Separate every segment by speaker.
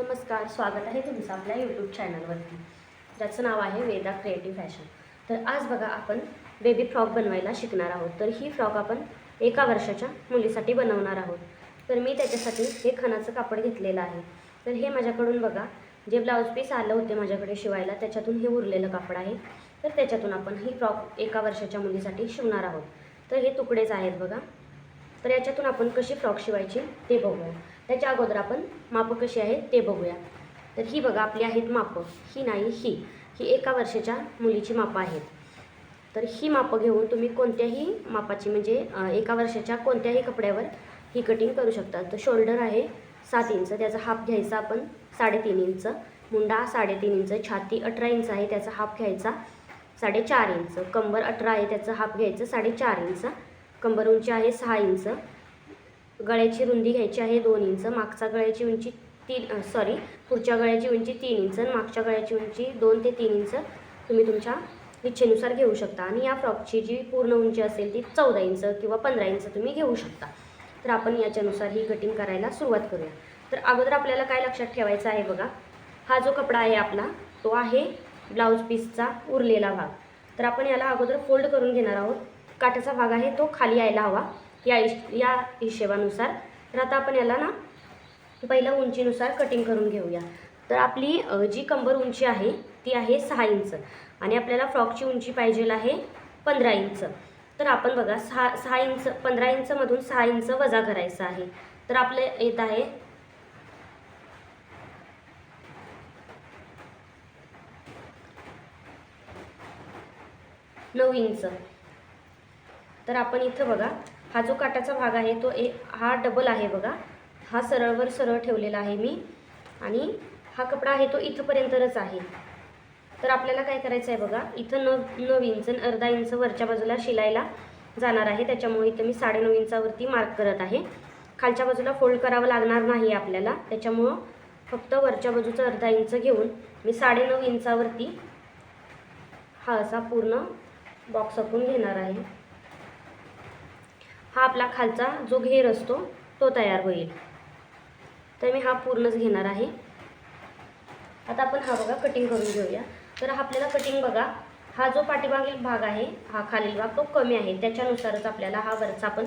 Speaker 1: नमस्कार स्वागत आहे तुमचं आपल्या यूट्यूब चॅनलवरती ज्याचं नाव आहे वेदा क्रिएटिव्ह फॅशन तर आज बघा आपण बेबी फ्रॉक बनवायला शिकणार आहोत. तर ही फ्रॉक आपण एका वर्षाच्या मुलीसाठी बनवणार आहोत. तर मी त्याच्यासाठी हे खणाचं कापड घेतलेलं आहे. तर हे माझ्याकडून बघा जे ब्लाऊज पीस आलं होते माझ्याकडे शिवायला त्याच्यातून हे उरलेलं कापड आहे. तर त्याच्यातून आपण ही फ्रॉक एका वर्षाच्या मुलीसाठी शिवणार आहोत. तर हे तुकडेच आहेत बघा. तर याच्यातून आपण कशी फ्रॉक शिवायची ते बघूया. त्याच्या अगोदर आपण मापं कशी आहेत ते बघूया. तर ही बघा आपली आहेत मापं. ही नाही ही. ही एका वर्षाच्या मुलीची मापं आहेत. तर ही मापं घेऊन तुम्ही कोणत्याही मापाची म्हणजे एका वर्षाच्या कोणत्याही कपड्यावर ही कटिंग करू शकता. तर शोल्डर आहे सात इंच. त्याचा हाफ घ्यायचा आपण साडेतीन इंच. मुंडा साडेतीन इंच. छाती अठरा इंच आहे त्याचा हाफ घ्यायचा साडेचार इंच. कंबर अठरा आहे त्याचं हाफ घ्यायचं साडेचार इंच. कंबर उंची आहे सहा इंच. गळ्याची रुंदी घ्यायची आहे दोन इंच मागचा गळ्याची उंची तीन सॉरी पुढच्या गळ्याची उंची तीन इंच आणि मागच्या गळ्याची उंची दोन ते तीन इंच तुम्ही तुमच्या इच्छेनुसार घेऊ शकता. आणि या फ्रॉकची जी पूर्ण उंची असेल ती चौदा इंच किंवा पंधरा इंच तुम्ही घेऊ शकता. तर आपण याच्यानुसार ही कटिंग करायला सुरुवात करूया. तर अगोदर आपल्याला काय लक्षात ठेवायचं आहे बघा. हा जो कपडा आहे आपला तो आहे ब्लाऊज पीसचा उरलेला भाग. तर आपण याला अगोदर फोल्ड करून घेणार आहोत. काट्याचा भाग आहे तो खाली यायला हवा. या इश या हिशेबानुसार. तर आता आपण याला ना पहिलं उंचीनुसार कटिंग करून घेऊया. तर आपली जी कंबर उंची आहे ती आहे सहा इंच. आणि आपल्याला फ्रॉकची उंची पाहिजे आहे पंधरा इंच. तर आपण बघा सहा सहा इंच पंधरा इंचमधून सहा इंच वजा करायचं आहे. तर आपलं येत आहे नऊ इंच. तर आपण इथं बघा हा जो काटाचा भाग आहे तो ए हा डबल आहे बघा. हा सरळवर सरळ ठेवलेला आहे मी. आणि हा कपडा आहे तो इथंपर्यंतच आहे. तर आपल्याला काय करायचं आहे बघा इथं नव नऊ इंच आणि अर्धा इंच वरच्या बाजूला शिलायला जाणार आहे. त्याच्यामुळे इथं मी साडेनऊ इंचावरती मार्क करत आहे. खालच्या बाजूला फोल्ड करावं लागणार नाही आपल्याला. त्याच्यामुळं फक्त वरच्या बाजूचं अर्धा इंच घेऊन मी साडेनऊ इंचावरती हा असा पूर्ण बॉक्स आखून घेणार आहे. हा आपला खालचा जो घेर असतो तो तयार होईल. तर मी हा पूर्णच घेणार आहे. आता आपण हा बघा कटिंग करून घेऊया. तर हा आपल्याला कटिंग बघा हा जो पाठीमागील भाग आहे हा खालील भाग तो कमी आहे. त्याच्यानुसारच आपल्याला हा वरचा आपण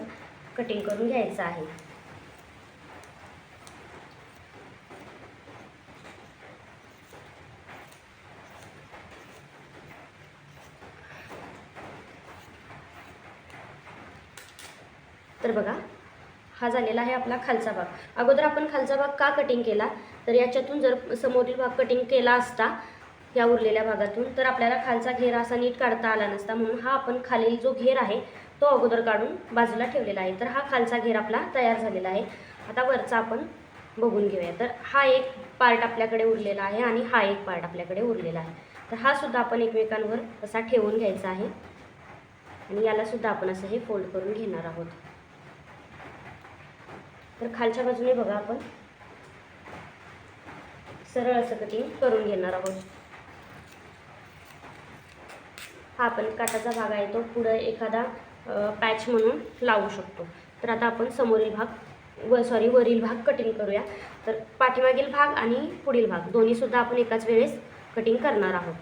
Speaker 1: कटिंग करून घ्यायचा आहे. तर बघा हा झालेला आहे आपला खालचा भाग. अगोदर आपण खालचा भाग का कटिंग केला? तर याच्यातून जर समोरील भाग कटिंग केला असता या उरलेल्या भागातून तर आपल्याला खालचा घेर असा नीट काढता आला नसता. म्हणून हा आपण खालील जो घेर आहे तो अगोदर काढून बाजूला ठेवलेला आहे. तर हा खालचा घेर आपला तयार झालेला आहे. आता वरचा आपण बघून घेऊया. तर हा एक पार्ट आपल्याकडे उरलेला आहे आणि हा एक पार्ट आपल्याकडे उरलेला आहे. तर हा सुद्धा आपण एकमेकांवर असा ठेवून घ्यायचा आहे. आणि यालासुद्धा आपण असं हे फोल्ड करून घेणार आहोत. तर खालच्या बाजूने बघा आपण. सरळ असं कटिंग करून घेणार आहोत. हा आपण काटाचा भाग आहे तो पुढं एखादा पॅच म्हणून लावू शकतो. तर आता आपण समोरील भाग व सॉरी वरील भाग कटिंग करूया. तर पाठीमागील भाग आणि पुढील भाग दोन्हीसुद्धा आपण एकाच वेळेस कटिंग करणार आहोत.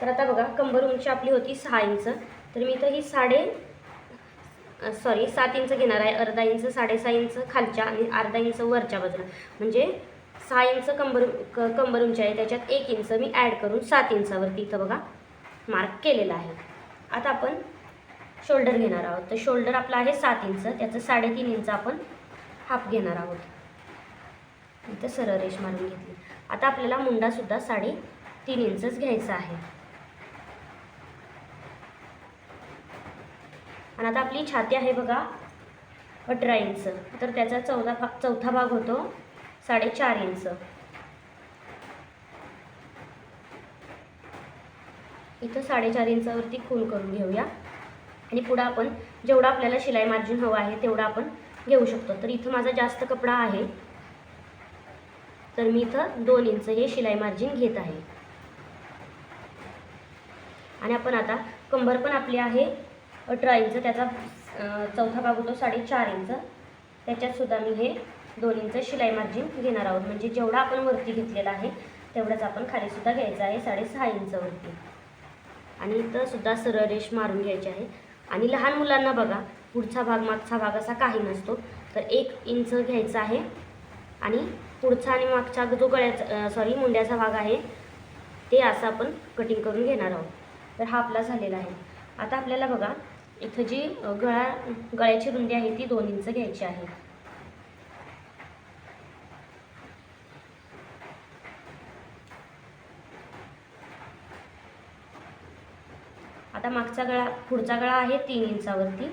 Speaker 1: तर आता बघा कंबर उंची आपली होती सहा इंच. तर मी तर ही साडे सॉरी सात इंच घेणार आहे अर्धा इंच साडेसहा इंच खालच्या आणि अर्धा इंच वरच्या बाजूला. म्हणजे सहा इंच कंबर क कंबर उंची आहे त्याच्यात एक इंच मी ॲड करून सात इंचावरती इथं बघा मार्क केलेला आहे. आता आपण शोल्डर घेणार आहोत. तर शोल्डर आपला आहे सात इंच त्याचं साडेतीन इंच आपण हाफ घेणार आहोत. इथं सरळ रेष मारून घेतली. आता आपल्याला मुंडासुद्धा साडे तीन इंचच घ्यायचा आहे. आणि आता आपली छाती आहे बघा अठरा इंच. तर त्याचा चौदा भाग चौथा भाग होतो साडेचार इंच. इथं साडेचार इंचावरती खून करून घेऊया. आणि पुढं आपण जेवढं आपल्याला शिलाई मार्जिन हवं आहे तेवढं आपण घेऊ शकतो. तर इथं माझा जास्त कपडा आहे. तर मी इथं दोन इंच हे शिलाई मार्जिन घेत आहे. आणि आपण आता कंबर पण आपली आहे अठरा इंच त्याचा चौथा भाग होतो साडेचार इंच. त्याच्यातसुद्धा मी हे दोन इंच शिलाई मार्जिन घेणार आहोत. म्हणजे जेवढा आपण वरती घेतलेला आहे तेवढंच आपण खालीसुद्धा घ्यायचं आहे साडेसहा इंचवरती आणि इथं सुद्धा सरळ रेष मारून घ्यायची आहे. आणि लहान मुलांना बघा पुढचा भाग मागचा भाग असा काही नसतो. तर एक इंच घ्यायचा आहे. आणि पुढचा आणि मागचा जो गळ्याचा सॉरी मुंड्याचा भाग आहे ते असं आपण कटिंग करून घेणार आहोत. तर हा आपला झालेला आहे. आता आपल्याला बघा इथं जी गळा गळ्याची रुंदी आहे ती दोन इंच घ्यायची आहे. आता मागचा गळा पुढचा गळा आहे तीन इंचावरती.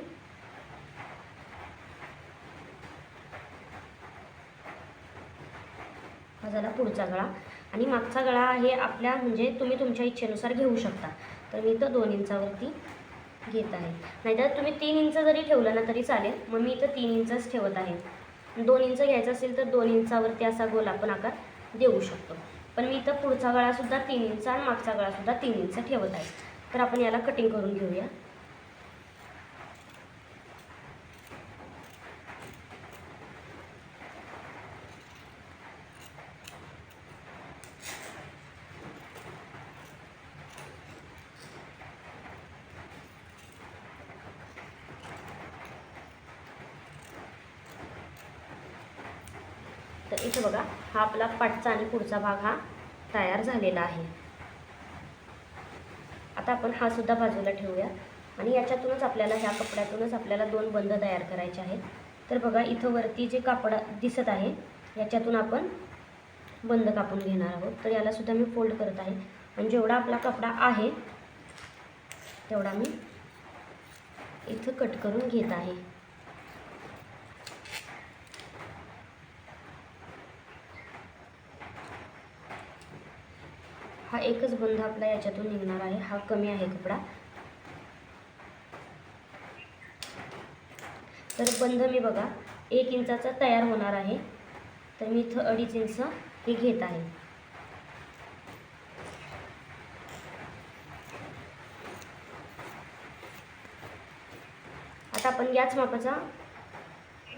Speaker 1: हा झाला पुढचा गळा. आणि मागचा गळा आहे आपल्या म्हणजे तुम्ही तुमच्या इच्छेनुसार घेऊ शकता. तर मी इथं दोन इंचावरती घेत आहे. नाहीतर तुम्ही तीन इंच जरी ठेवलं ना तरी चालेल. मग मी इथं तीन इंचच ठेवत आहे. दोन इंच घ्यायचं असेल तर दोन इंचावरती असा गोल आपण आकार देऊ शकतो. पण मी इथं पुढचा गळासुद्धा तीन इंच आणि मागचा गळासुद्धा तीन इंच ठेवत आहे. तर आपण याला कटिंग करून घेऊया तर इथे बघा हा आपला पाठचा आणि पुढचा भाग हा तयार झालेला आहे. आता आपण हा सुद्धा बाजूला ठेवूया. आणि याच्यातूनच आपल्याला ह्या कपड्यातूनच आपल्याला दोन बंद तयार करायचे आहेत. तर बघा इथं वरती जे कापड दिसत आहे याच्यातून आपण बंद कापून घेणार आहोत. तर यालासुद्धा मी फोल्ड करत आहे. आणि जेवढा आपला कपडा आहे तेवढा मी इथं कट करून घेत आहे. हा एकच बंद आपला याच्यातून निघणार आहे. हा कमी आहे कपडा. तर बंध मी बघा एक इंचाचा तयार होणार आहे. तर मी इथं अडीच इंच हे घेत आहे. आता आपण याच मापाचा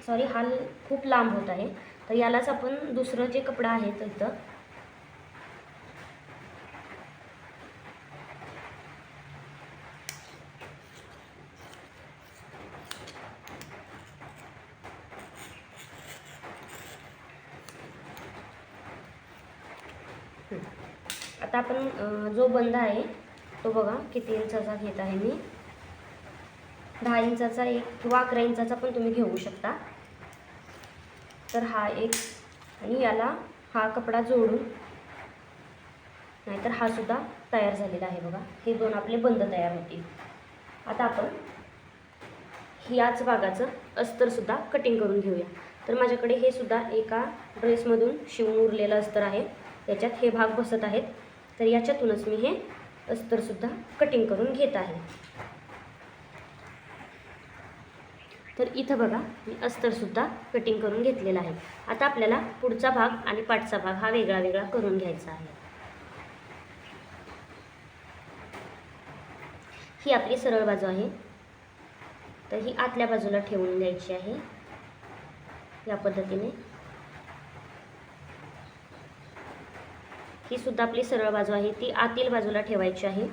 Speaker 1: सॉरी हा खूप लांब होत आहे. तर यालाच आपण दुसरं जे कपडं आहे तर इथं आता आपण जो बंद आहे तो बघा किती इंचाचा घेत आहे मी. दहा इंचाचा एक किंवा अकरा इंचाचा पण तुम्ही घेऊ शकता. तर हा एक आणि याला हा कपडा जोडून नाहीतर हा सुद्धा तयार झालेला आहे बघा. हे दोन आपले बंद तयार होतील. आता आपण याच भागाचं अस्तरसुद्धा कटिंग करून घेऊया. तर माझ्याकडे हे सुद्धा एका ड्रेसमधून शिवून उरलेलं अस्तर आहे. याच्यात हे भाग बसत आहेत. तर याच्यातूनच मी हे अस्तरसुद्धा कटिंग करून घेत आहे. तर इथं बघा मी अस्तरसुद्धा कटिंग करून घेतलेला आहे. आता आपल्याला पुढचा भाग आणि पाठचा भाग हा वेगळा वेगळा करून घ्यायचा आहे. ही आपली सरळ बाजू आहे. तर ही आतल्या बाजूला ठेवून द्यायची आहे. या पद्धतीने ही सुद्धा आपली सरळ बाजू आहे. ती आतील बाजूला ठेवायची आहे.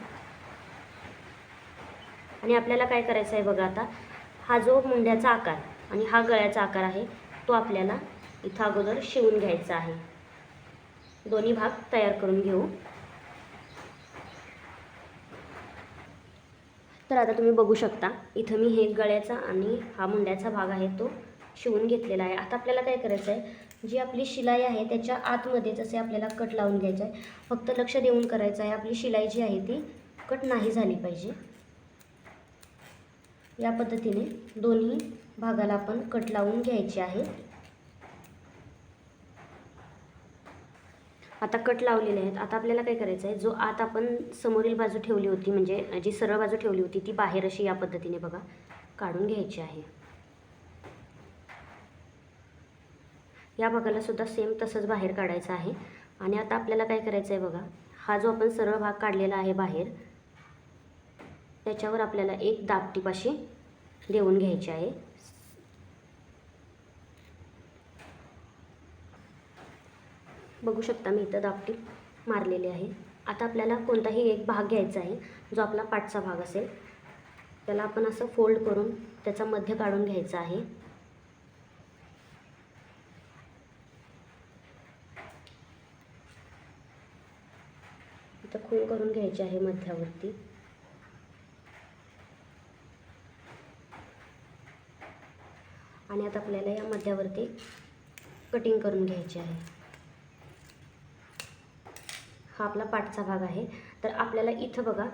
Speaker 1: आणि आपल्याला काय करायचं आहे बघा आता? हा जो मुंड्याचा आकार आणि हा गळ्याचा आकार आहे तो आपल्याला इथं अगोदर शिवून घ्यायचा आहे. दोन्ही भाग तयार करून घेऊ. तर आता तुम्ही बघू शकता इथं मी हे गळ्याचा आणि हा मुंड्याचा भाग आहे तो शिवून घेतलेला आहे. आता आपल्याला काय करायचं आहे जी आपली शिलाई आहे त्याच्या आतमध्ये जसे आपल्याला कट लावून घ्यायचं आहे फक्त लक्ष देऊन करायचं आहे. आपली शिलाई जी आहे ती कट नाही झाली पाहिजे. या पद्धतीने दोन्ही भागाला आपण कट लावून घ्यायचे आहे. आता कट लावलेले आहेत. आता आपल्याला काय करायचं आहे? जो आत आपण समोरील बाजू ठेवली होती म्हणजे जी सरळ बाजू ठेवली होती ती बाहेर अशी या पद्धतीने बघा काढून घ्यायची आहे. या भागाला सुद्धा सेम तसंच बाहेर काढायचं आहे. आणि आता आपल्याला काय करायचं आहे बघा हा जो आपण सरळ भाग काढलेला आहे बाहेर त्याच्यावर आपल्याला एक दापटीपाशी देऊन घ्यायची आहे. बघू शकता मी इथं दापटी मारलेली आहे. आता आपल्याला कोणताही एक भाग घ्यायचा आहे जो आपला पाठचा भाग असेल त्याला आपण असं फोल्ड करून त्याचा मध्य काढून घ्यायचा आहे. फक्त खूण करून घ्यायची आहे मध्यावरती. आणि आता आपल्याला या मध्यावरती कटिंग करून घ्यायची आहे. हा आपला पाठचा भाग आहे. तर आपल्याला इथं बघा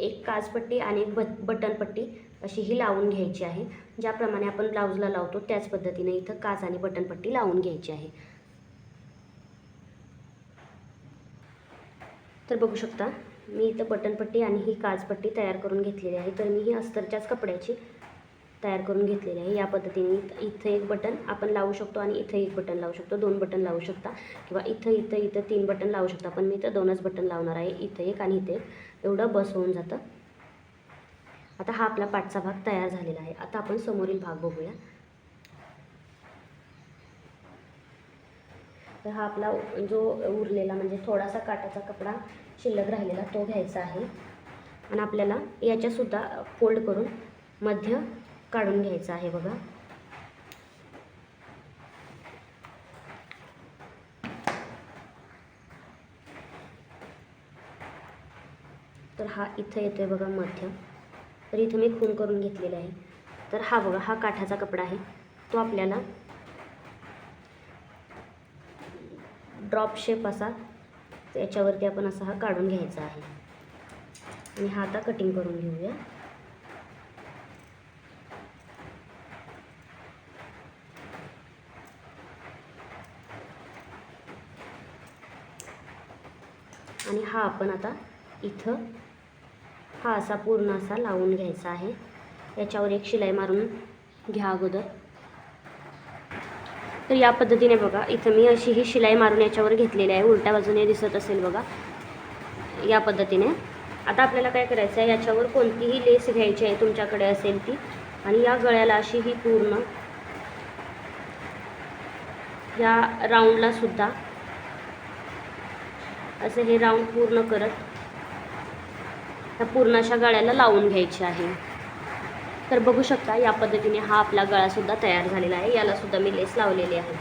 Speaker 1: एक काजपट्टी आणि एक बट बटनपट्टी अशी ही लावून घ्यायची आहे. ज्याप्रमाणे आपण ब्लाऊजला लावतो त्याच पद्धतीने इथं काज आणि बटनपट्टी लावून घ्यायची आहे. तर बघू शकता मी इथं बटनपट्टी आणि ही काजपट्टी तयार करून घेतलेली आहे. तर मी ही अस्तरच्याच कपड्याची तयार करून घेतलेली आहे. या पद्धतीने इथं एक बटन आपण लावू शकतो आणि इथं एक बटन लावू शकतो. दोन बटन लावू शकता किंवा इथं इथं इथं तीन बटन लावू शकता. पण मी इथं दोनच बटन लावणार आहे. इथं एक आणि इथं एक. एवढं बस होऊन जातं. आता हा आपला पाठचा भाग तयार झालेला आहे. आता आपण समोरील भाग बघूया. तर हा आपला जो उरलेला म्हणजे थोडासा काटाचा कपडा शिल्लक राहिलेला तो घ्यायचा आहे. आणि आपल्याला याच्यासुद्धा फोल्ड करून मध्य काढून घ्यायचा आहे बघा. तर हा इथं येतो आहे बघा मध्य. तर इथं मी खून करून घेतलेला आहे. तर हा बघा हा काठाचा कपडा आहे. तो आपल्याला ड्रॉप शेप असा याच्यावरती आपण असा हा काढून घ्यायचा आहे. आणि हा आता कटिंग करून घेऊया. आणि हा आपण आता इथं हा असा पूर्ण असा लावून घ्यायचा आहे. याच्यावर एक शिलाई मारून घ्या अगोदर. तर या पद्धतीने बघा इथं मी अशी ही शिलाई मारून याच्यावर घेतलेली आहे. उलट्या बाजूने दिसत असेल बघा. या पद्धतीने. आता आपल्याला काय करायचं आहे याच्यावर कोणतीही लेस घ्यायची आहे तुमच्याकडे असेल ती. आणि या गळ्याला अशी ही पूर्ण या राऊंडला सुद्धा असं हे राऊंड पूर्ण करत त्या पूर्ण अशा गळ्याला लावून घ्यायची आहे. तर बघू शकता या पद्धतीने हा आपला गळासुद्धा तयार झालेला आहे. यालासुद्धा मी लेस लावलेली आहे.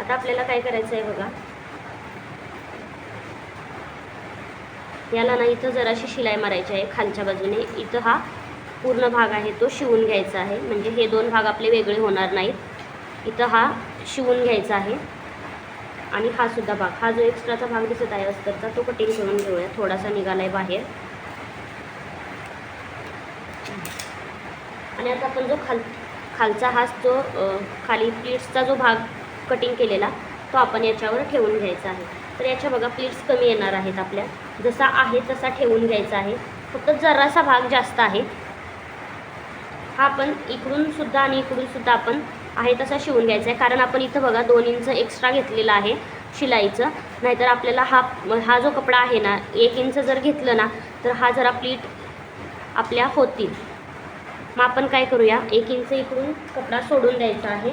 Speaker 1: आता आपल्याला काय करायचं आहे बघा. याला ना इथं जराशी शिलाई मारायची आहे. खालच्या बाजूने इथं हा पूर्ण भाग आहे तो शिवून घ्यायचा आहे. म्हणजे हे दोन भाग आपले वेगळे होणार नाहीत. इथं हा शिवून घ्यायचा आहे. आणि हा सुद्धा भाग. हा जो एक्स्ट्राचा भाग दिसत आहे अस्तरचा तो कटिंग करून घेऊया. थोडासा निघाला आहे बाहेर. आणि आता आपण जो खाल खालचा हा जो खाली प्लीट्सचा जो भाग कटिंग केलेला तो आपण याच्यावर ठेवून घ्यायचा आहे. तर याच्या बघा प्लीट्स कमी येणार आहेत आपल्या. जसा आहे तसा ठेवून घ्यायचा आहे. फक्त जरासा भाग जास्त आहे. हा आपण इकडूनसुद्धा आणि इकडूनसुद्धा आपण आहे तसा शिवून घ्यायचा आहे. कारण आपण इथं बघा दोन इंच एक्स्ट्रा घेतलेलं आहे शिलाईचं. नाहीतर आपल्याला हा हा जो कपडा आहे ना एक इंच जर घेतलं ना तर हा जरा प्लीट आपल्या होतील. मग आपण काय करूया? एक इंच इकडून कपडा सोडून द्यायचा आहे.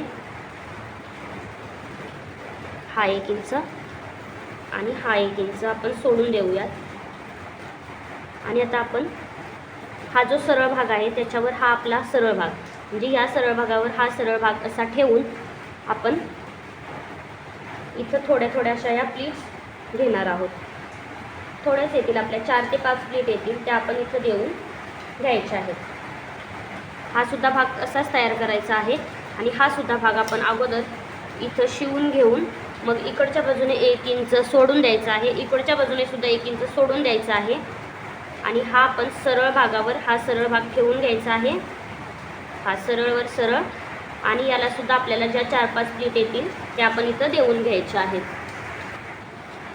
Speaker 1: हा एक इंच आणि हा एक इंच आपण सोडून देऊयात. आणि आता आपण हा जो सरळ भाग आहे त्याच्यावर हा आपला सरळ भाग म्हणजे या सरळ भागावर हा सरळ भाग असा ठेवून आपण इथं थोड्या थोड्या अशा या प्लीट्स घेणार आहोत. थोड्याच येतील आपल्या चार ते पाच प्लेट येतील त्या आपण इथं देऊन घ्यायच्या आहेत. हा सुद्धा भाग असाच तयार करायचा आहे. आणि हा सुद्धा भाग आपण अगोदर इथं शिवून घेऊन मग इकडच्या बाजूने एक इंच सोडून द्यायचा आहे. इकडच्या बाजूने सुद्धा एक इंच सोडून द्यायचा आहे. आणि हा आपण सरळ भागावर हा सरळ भाग ठेवून घ्यायचा आहे. हा सरळवर सरळ. आणि याला सुद्धा आपल्याला ज्या चार पाच प्लेट येतील त्या आपण इथं देऊन घ्यायच्या आहेत.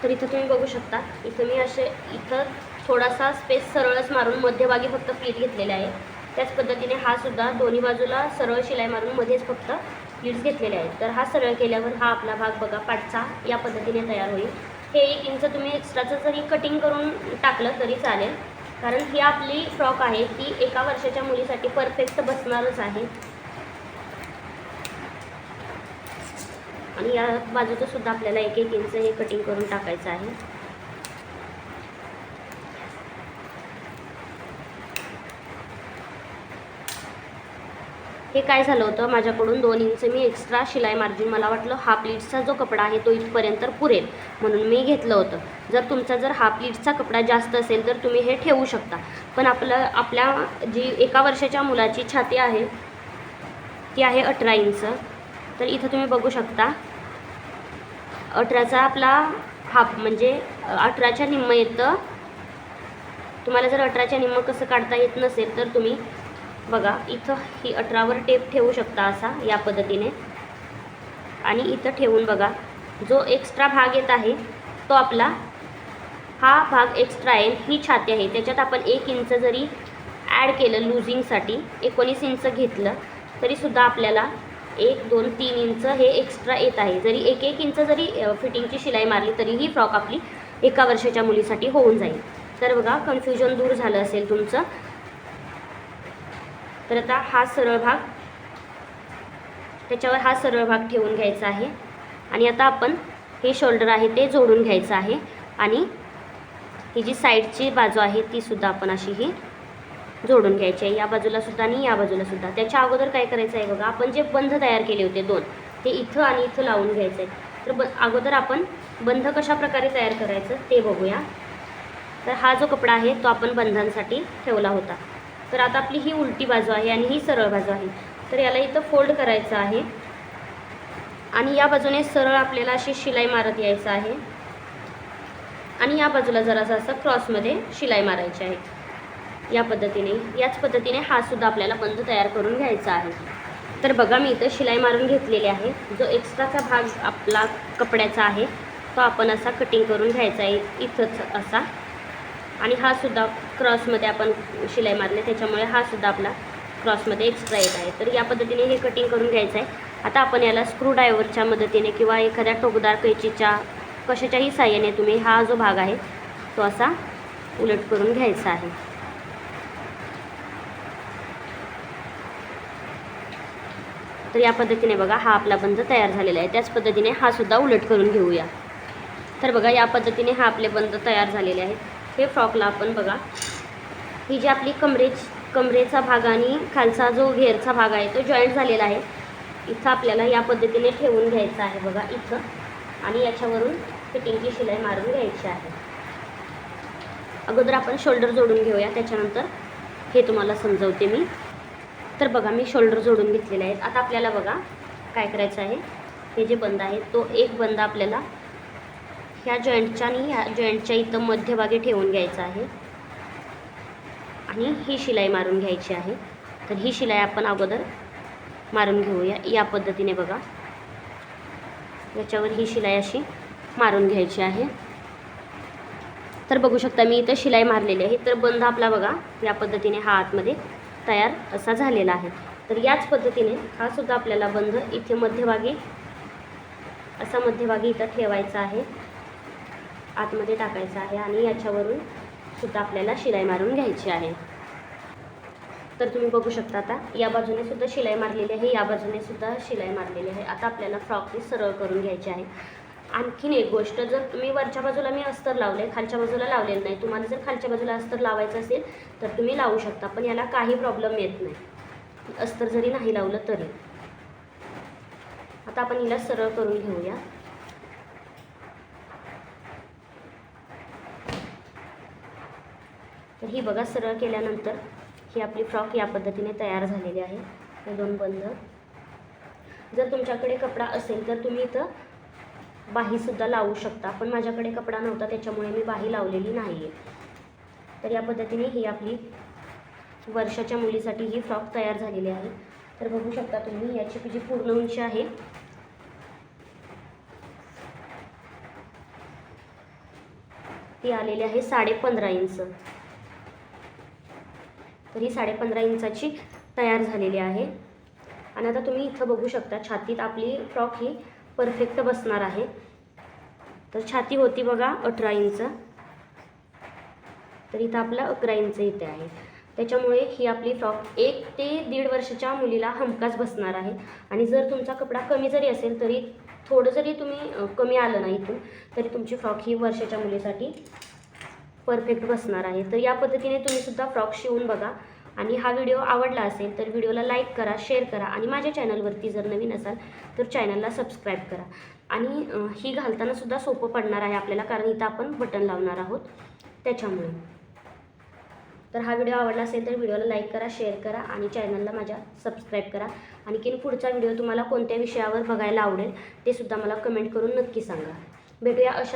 Speaker 1: तर इथं तुम्ही बघू शकता इथं मी असे इथं थोडासा स्पेस सरळच मारून मध्यभागी फक्त प्लेट घेतलेले आहे. त्याच पद्धतीने हा सुद्धा दोन्ही बाजूला सरळ शिलाई मारून मध्येच फक्त प्लीट्स घेतलेले आहेत. तर हा सरळ केल्यावर हा आपला भाग बघा पाठचा या पद्धतीने तयार होईल. हे एक इंच तुम्ही एक्स्ट्राचं जरी कटिंग करून टाकलं तरी चालेल. कारण ही आपली फ्रॉक आहे ती एका वर्षाच्या मुलीसाठी परफेक्ट बसणारच आहे. आणि या बाजूचं सुद्धा आपल्याला एक एक इंच हे कटिंग करून टाकायचं आहे. हे काय झालं होतं? माझ्याकडून दोन इंच मी एक्स्ट्रा शिलाई मार्जिन मला वाटलं हाफ प्लीट्सचा जो कपडा आहे तो इथपर्यंत पुरेल. म्हणून मी घेतलं होतं. जर तुमचा जर हाफ प्लीट्सचा कपडा जास्त असेल तर तुम्ही हे ठेवू शकता. पण आपलं आपल्या जी एका वर्षाच्या मुलाची छाती आहे ती आहे अठरा इंच. तर इथं तुम्ही बघू शकता अठराचा आपला हाफ म्हणजे अठराच्या निम्म येतं. तुम्हाला जर अठराच्या निम्म कसं काढता येत नसेल तर तुम्ही बघा इथं ही अठरावर टेप ठेवू शकता असा या पद्धतीने. आणि इथं ठेवून बघा जो एक्स्ट्रा भाग येत आहे तो आपला हा भाग एक्स्ट्रा आहे ही छाती आहे. त्याच्यात आपण एक इंच जरी ॲड केलं लुझिंगसाठी एकोणीस इंच घेतलं तरीसुद्धा आपल्याला एक दोन तीन इंच हे एक्स्ट्रा येत आहे. जरी एक एक इंच जरी फिटिंगची शिलाई मारली तरी ही फ्रॉक आपली एका वर्षाच्या मुलीसाठी होऊन जाईल. तर बघा कन्फ्युजन दूर झालं असेल तुमचं. तर आता हा सरळ भाग त्याच्यावर हा सरळ भाग ठेवून घ्यायचा आहे. आणि आता आपण हे शोल्डर आहे ते जोडून घ्यायचं आहे. आणि ही जी साईडची बाजू आहे ती सुद्धा आपण अशी ही जोडून घ्यायची आहे. या बाजूलासुद्धा आणि या बाजूलासुद्धा त्याच्या अगोदर काय करायचं आहे बघा आपण जे बंध तयार केले होते दोन ते इथं आणि इथं लावून घ्यायचं आहे. तर ब अगोदर आपण बंध कशा प्रकारे तयार करायचं ते बघूया. तर हा जो कपडा आहे तो आपण बंधांसाठी ठेवला होता. तर आता आपली ही उलटी बाजू आहे आणि ही सरळ बाजू आहे. तर याला इथं फोल्ड करायचं आहे. आणि या बाजूने सरळ आपल्याला अशी शिलाई मारत यायचं आहे. आणि या बाजूला जरासं असं क्रॉसमध्ये शिलाई मारायची आहे. या पद्धतीने याच पद्धतीने हा सुद्धा आपल्याला बंद तयार करून घ्यायचा आहे. तर बघा मी इथं शिलाई मारून घेतलेली आहे. जो एक्स्ट्राचा भाग आपला कपड्याचा आहे तो आपण असा कटिंग करून घ्यायचा आहे. इथंच असा. आणि हा सुद्धा क्रॉसमध्ये आपण शिलाई मारली त्याच्यामुळे हा सुद्धा आपला क्रॉसमध्ये एक्स्ट्रा येत आहे. तर या पद्धतीने हे कटिंग करून घ्यायचं आहे आता आपण याला स्क्रूड्रायव्हरच्या मदतीने किंवा एखाद्या टोकदार कैचीच्या कशाच्याही साह्याने तुम्ही हा जो भाग आहे तो असा उलट करून घ्यायचा आहे. तर या पद्धतीने बघा हा आपला बंध तयार झालेला आहे. त्याच पद्धतीने हा सुद्धा उलट करून घेऊया. तर बघा या पद्धतीने हा आपले बंध तयार झालेले आहेत. हे फ्रॉकला आपण बघा. ही जी आपली कमरे कमरेचा भाग आणि खालचा जो घेरचा भाग आहे तो जॉईंट झालेला आहे. इथं आपल्याला या पद्धतीने ठेवून घ्यायचं आहे बघा इथं. आणि याच्यावरून फिटिंगची शिलाई मारून घ्यायची आहे. अगोदर आपण शोल्डर जोडून घेऊया त्याच्यानंतर हे तुम्हाला समजवते मी. तर बघा मी शोल्डर जोडून घेतलेले आहेत. आता आपल्याला बघा काय करायचं आहे. हे जे बंद आहे तो एक बंद आपल्याला ह्या जॉईंटच्या आणि ह्या जॉईंटच्या इथं मध्यभागी ठेवून घ्यायचं आहे. आणि ही शिलाई मारून घ्यायची आहे. तर ही शिलाई आपण अगोदर मारून घेऊया. या पद्धतीने बघा. याच्यावर ही शिलाई अशी मारून घ्यायची आहे. तर बघू शकता मी इथं शिलाई मारलेली आहे. तर बंद आपला बघा. या पद्धतीने हा आतमध्ये तयार असा झालेला आहे. तर याच पद्धतीने हा सुद्धा आपल्याला बंध इथे मध्यभागी असा मध्यभागी इथं ठेवायचा आहे. आतमध्ये टाकायचा आहे आणि याच्यावरून सुद्धा आपल्याला शिलाई मारून घ्यायची आहे. तर तुम्ही बघू शकता आता या बाजूने सुद्धा शिलाई मारलेली आहे या बाजूने सुद्धा शिलाई मारलेली आहे. आता आपल्याला फ्रॉकने सरळ करून घ्यायची आहे. आणखीन एक गोष्ट जर तुम्ही वरच्या बाजूला मी अस्तर लावले खालच्या बाजूला लावलेलं नाही. तुम्हाला जर खालच्या बाजूला अस्तर लावायचं असेल तर तुम्ही लावू शकता पण याला काही प्रॉब्लेम येत नाही. अस्तर जरी नाही लावलं तरी. आता आपण हिला सरळ करून घेऊया. तर ही बघा सरळ केल्यानंतर ही आपली फ्रॉक या पद्धतीने तयार झालेली आहे. हे दोन बंद. जर तुमच्याकडे कपडा असेल तर तुम्ही इथं बाहीसुद्धा लावू शकता. पण माझ्याकडे कपडा नव्हता त्याच्यामुळे मी बाही लावलेली नाही आहे तर या पद्धतीने ही आपली वर्षाच्या मुलीसाठी ही फ्रॉक तयार झालेली आहे. तर बघू शकता तुम्ही याची जी पूर्ण उंची आहे ती आलेली आहे साडे पंधरा इंच. तर ही साडे पंधरा इंचाची तयार झालेली आहे. आणि आता तुम्ही इथं बघू शकता छातीत आपली फ्रॉक ही परफेक्ट बसणार आहे. तर छाती होती बघा अठरा इंच. तर इथं आपला अकरा इंच इथे आहे. त्याच्यामुळे ही आपली फ्रॉक एक ते दीड वर्षाच्या मुलीला हमखास बसणार आहे. आणि जर तुमचा कपडा कमी जरी असेल तरी थोडं जरी तुम्ही कमी आलं ना इथून तरी तुमची फ्रॉक ही वर्षाच्या मुलीसाठी परफेक्ट बसणार आहे. तर या पद्धतीने तुम्हीसुद्धा फ्रॉक शिवून बघा. आणि हा व्हिडिओ आवडला असेल तर व्हिडिओला लाईक करा शेअर करा आणि माझ्या चॅनलवरती जर नवीन असाल तर चॅनलला सबस्क्राईब करा. आणि ही घालतानासुद्धा सोपं पडणार आहे आपल्याला कारण इथं आपण बटन लावणार आहोत. त्याच्यामुळे. तर हा व्हिडिओ आवडला असेल तर व्हिडिओला लाईक करा शेअर करा आणि चॅनलला माझ्या सबस्क्राईब करा. आणखीन पुढचा व्हिडिओ तुम्हाला कोणत्या विषयावर बघायला आवडेल ते सुद्धा मला कमेंट करून नक्की सांगा. भेटूया अशा